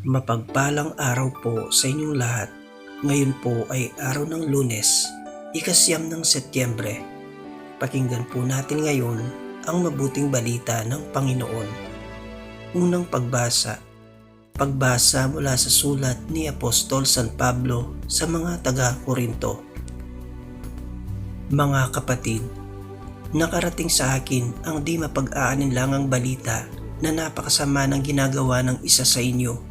Mapagpalang araw po sa inyong lahat. Ngayon po ay araw ng lunes, ikasyam ng Setyembre. Pakinggan po natin ngayon ang mabuting balita ng Panginoon. Unang pagbasa. Pagbasa mula sa sulat ni Apostol San Pablo sa mga taga-Korinto. Mga kapatid, nakarating sa akin ang di mapag-aaninlangang balita na napakasama ng ginagawa ng isa sa inyo.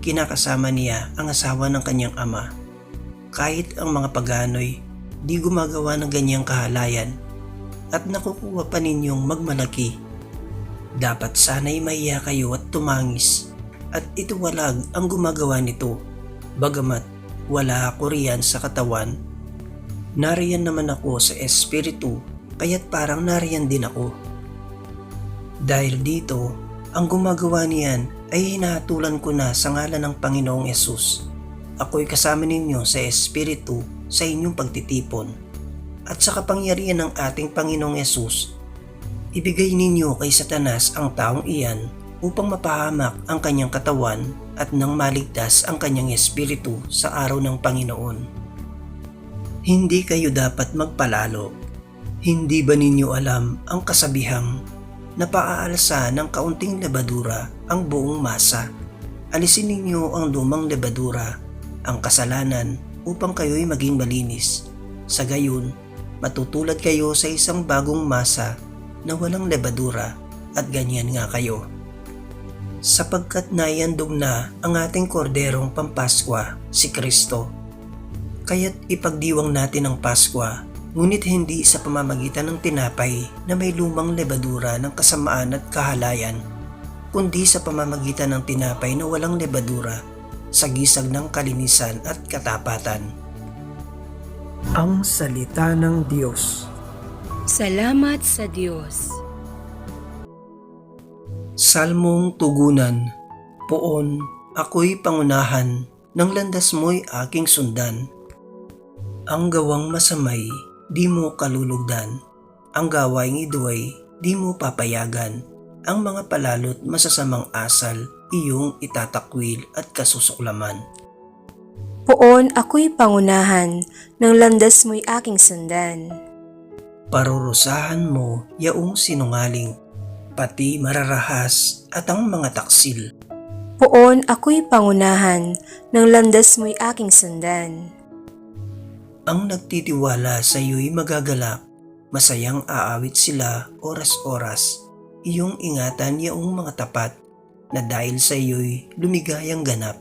Kinakasama niya ang asawa ng kanyang ama. Kahit ang mga pagano'y di gumagawa ng ganyang kahalayan at nakukuha pa ninyong magmalaki. Dapat sana'y mahiya kayo at tumangis at ituwalag ang gumagawa nito. Bagamat wala ako riyan sa katawan, nariyan naman ako sa espiritu kaya't parang nariyan din ako. Dahil dito, ang gumagawa niyan ay hinahatulan ko na sa ngalan ng Panginoong Yesus. Ako'y kasama ninyo sa Espiritu sa inyong pagtitipon. At sa kapangyarihan ng ating Panginoong Yesus, ibigay ninyo kay Satanas ang taong iyan upang mapahamak ang kanyang katawan at nang maligtas ang kanyang espiritu sa araw ng Panginoon. Hindi kayo dapat magpalalo. Hindi ba ninyo alam ang kasabihang napaaalsa ng kaunting lebadura ang buong masa. Alisin ninyo ang lumang lebadura, ang kasalanan upang kayo'y maging malinis. Sa gayon, matutulad kayo sa isang bagong masa na walang lebadura at ganyan nga kayo. Sapagkat naiandog na ang ating korderong pampaskwa, si Kristo. Kaya't ipagdiwang natin ang Paskwa ngunit hindi sa pamamagitan ng tinapay na may lumang lebadura ng kasamaan at kahalayan, kundi sa pamamagitan ng tinapay na walang lebadura sa gisag ng kalinisan at katapatan. Ang Salita ng Diyos Salamat sa Diyos. Salmong Tugunan Poon, ako'y pangunahan, ng landas mo'y aking sundan. Ang gawang masamay di mo kalulugdan. Ang gawaing iduay, di mo papayagan. Ang mga palalot masasamang asal, iyong itatakwil at kasusuklaman. Poon ako'y pangunahan, ng landas mo'y aking sundan. Parurusahan mo yaong sinungaling, pati mararahas at ang mga taksil. Poon ako'y pangunahan, ng landas mo'y aking sundan. Ang nagtitiwala sa iyo'y magagalak, masayang aawit sila oras-oras. Iyong ingatan yaong mga tapat na dahil sa iyo'y lumigayang ganap.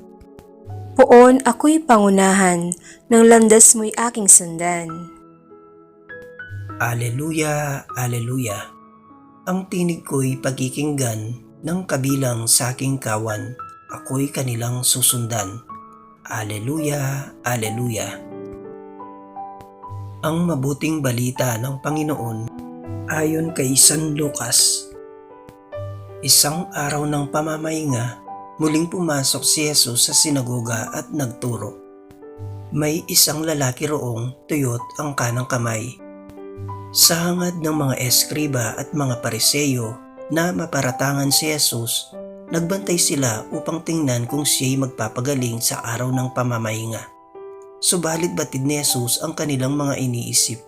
Poon ako'y pangunahan, ng landas mo'y aking sundan. Aleluya, Aleluya. Ang tinig ko'y pagkikinggan ng kabilang sa aking kawan. Ako'y kanilang susundan. Aleluya, Aleluya. Ang mabuting balita ng Panginoon ayon kay San Lucas. Isang araw ng pamamahinga, muling pumasok si Jesus sa sinagoga at nagturo. May isang lalaki roong tuyot ang kanang kamay sa hangad ng mga eskriba at mga pariseyo na maparatangan si Jesus, nagbantay sila upang tingnan kung siya'y magpapagaling sa araw ng pamamahinga. Subalit batid ni Jesus ang kanilang mga iniisip,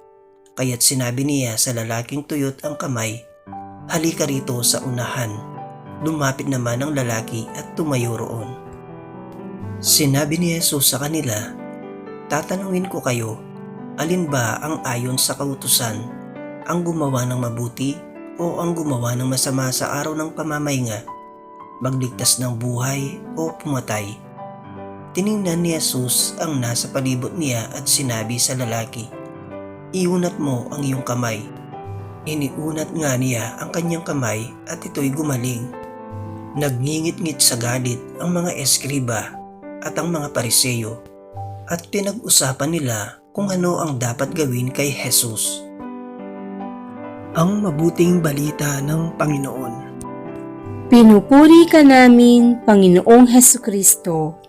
kaya't sinabi niya sa lalaking tuyot ang kamay, Halika rito sa unahan. Lumapit naman ang lalaki at tumayo roon. Sinabi ni Jesus sa kanila, Tatanungin ko kayo, alin ba ang ayon sa kautusan, ang gumawa ng mabuti o ang gumawa ng masama sa araw ng pamamahinga, magligtas ng buhay o pumatay? Tiningnan ni Jesus ang nasa palibot niya at sinabi sa lalaki, Iunat mo ang iyong kamay. Iniunat nga niya ang kanyang kamay at ito'y gumaling. Nagngingit-ngit sa galit ang mga eskriba at ang mga pariseyo at pinag-usapan nila kung ano ang dapat gawin kay Jesus. Ang mabuting balita ng Panginoon. Pinupuri ka namin, Panginoong Heso Kristo.